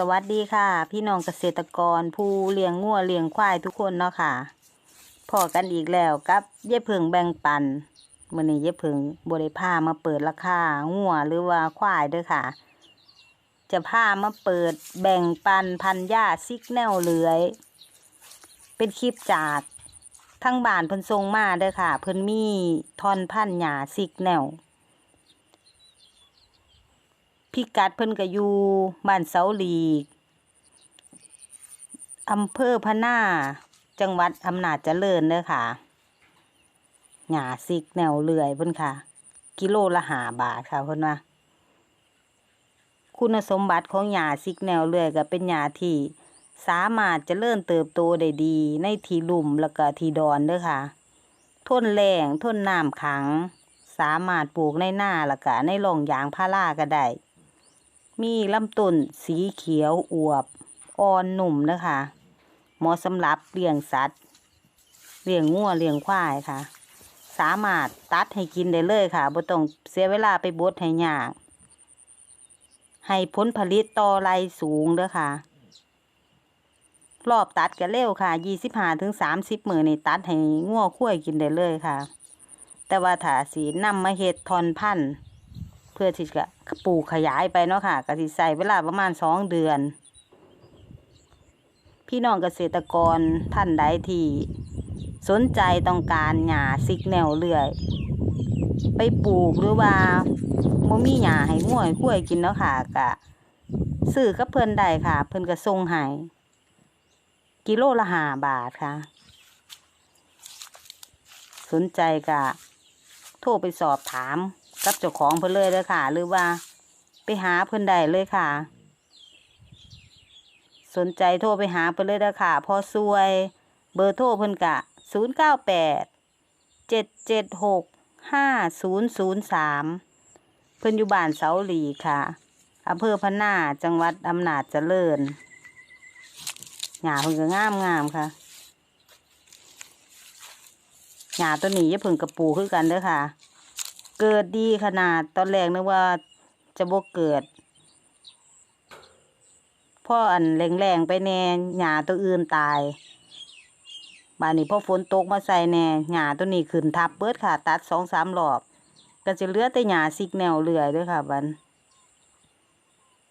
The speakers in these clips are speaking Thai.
สวัสดีค่ะ พี่น้องเกษตรกรผู้เลี้ยงงัวเลี้ยงควายทุกคนเนาะค่ะพอกันอีกแล้วกับเย่เพิงแบ่งปันมื่อนี้เย่เพิงบริพามาเปิดราคางัวหรือว่าควายเด้วยค่ะ จะพามาเปิดแบ่งปันพันหญ้าซิกแนวเลื้อย เป็นคลิปจากทั้งบ้านเพิ่นทรงมาเด้อค่ะ เพิ่นมีทอนพันหญ้าซิกแนว พิกัดเพิ่นก็อยู่บ้านเสาหลีกอำเภอพะนาจังหวัดอำนาจเจริญเด้อค่ะหญ้าซิกแนวเลื่อยเพิ่นค่ะ กิโลละห้าบาทค่ะเพิ่นว่า คุณสมบัติของหญ้าซิกแนวเลื่อยก็เป็นหญ้าที่สามารถเจริญเติบโตได้ดี ในที่ลุ่มแล้วก็ที่ดอนเด้อค่ะ ทนแรงทนน้ำขัง สามารถปลูกในหน้าแล้วก็ในร่องยางพาราก็ได้ มีลำต้นสีเขียวอวบอ่อนหนุ่มนะคะเหมาะสำหรับเลี้ยงสัตว์เลี้ยงงัวเลี้ยงควายค่ะ สามารถตัดให้กินได้เลยค่ะบ่ต้องเสียเวลาไปบดให้ยาก ให้ผลผลิตต่อไรสูงเด้อค่ะ รอบตัดก็เร็วค่ะยี่สิบห้าถึงสามสิบมือนี่ตัดให้งัวคุ้ยกินได้เลยค่ะ แต่ว่าถ้าสีนำมาเฮ็ดทอนพันธุ์ เพื่อที่จะปลูกขยายไปเนาะค่ะก็สิใส่เวลาประมาณสองเดือน พี่น้องเกษตรกรท่านใดที่สนใจต้องการหญ้าซิกแนวเลื่อย ไปปลูกหรือว่าบ่มีหญ้าให้ง่วยคุ้วยกินเนาะค่ะก็ซื้อกับเพิ่นได้ค่ะ เพิ่นก็ส่งให้กิโลละห้าบาทค่ะ สนใจก็โทรไปสอบถาม กับเจ้าของเพิ่นเลยเด้อค่ะ หรือว่าไปหาเพิ่นได้เลยค่ะ สนใจโทรไปหาเพิ่นเลยเด้อค่ะ พอซวย เบอร์โทรเพิ่นกะศูนย์เก้าแปดเจ็ดเจ็ดหกห้าศูนย์ศูนย์สามเพิ่นอยู่บ้านเสาหลีค่ะอำเภอพะนาจังหวัดอำนาจเจริญหญ้าเพิ่นก็งามงามค่ะหญ้าตัวนี้อย่าเพิ่งกระปูคือกันเด้อค่ะ เกิดดีขนาดตอนแรกนึกว่าจะบ่เกิดพ่ออันแรงๆไปแน่หญ้าตัวอื่นตายบานนี้พ่อฝนตกมาใส่แน่หญ้าตัวนี้ขึ้นทับเบิดค่ะ ตัดสองสามรอบ ก็จะเหลือแต่หญ้าซิกแนวเลื่อยด้วยค่ะบัน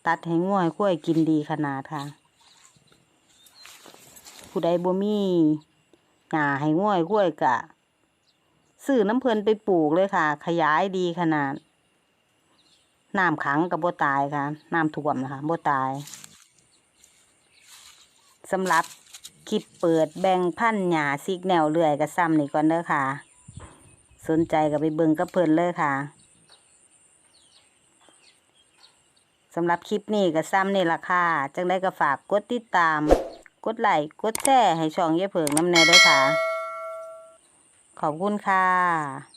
ตัดให้ง่วยคุ้ยกินดีขนาดค่ะ ผู้ใดบ่มีหญ้าให้ง่วยคุ้ยกะ ซื้อน้ำเพลินไปปลูกเลยค่ะ ขยายดีขนาดน้ำขังกับบ่ตายค่ะน้ำท่วมนะคะบ่ตายสำหรับคลิปเปิดแบ่งพันธุ์หญ้าซิกแนวเลื่อยกับซ้ำนี่ก่อนเด้อค่ะ สนใจก็ไปเบิ่งกับเพิ่นเลยค่ะสำหรับคลิปนี้ก็ซ้ำนี่ละค่ะ จังได้ก็ฝากกดติดตาม กดไลค์ กดแชร์ให้ช่องเย่เผิงน้ำแน่ด้วยค่ะ ขอบคุณค่ะ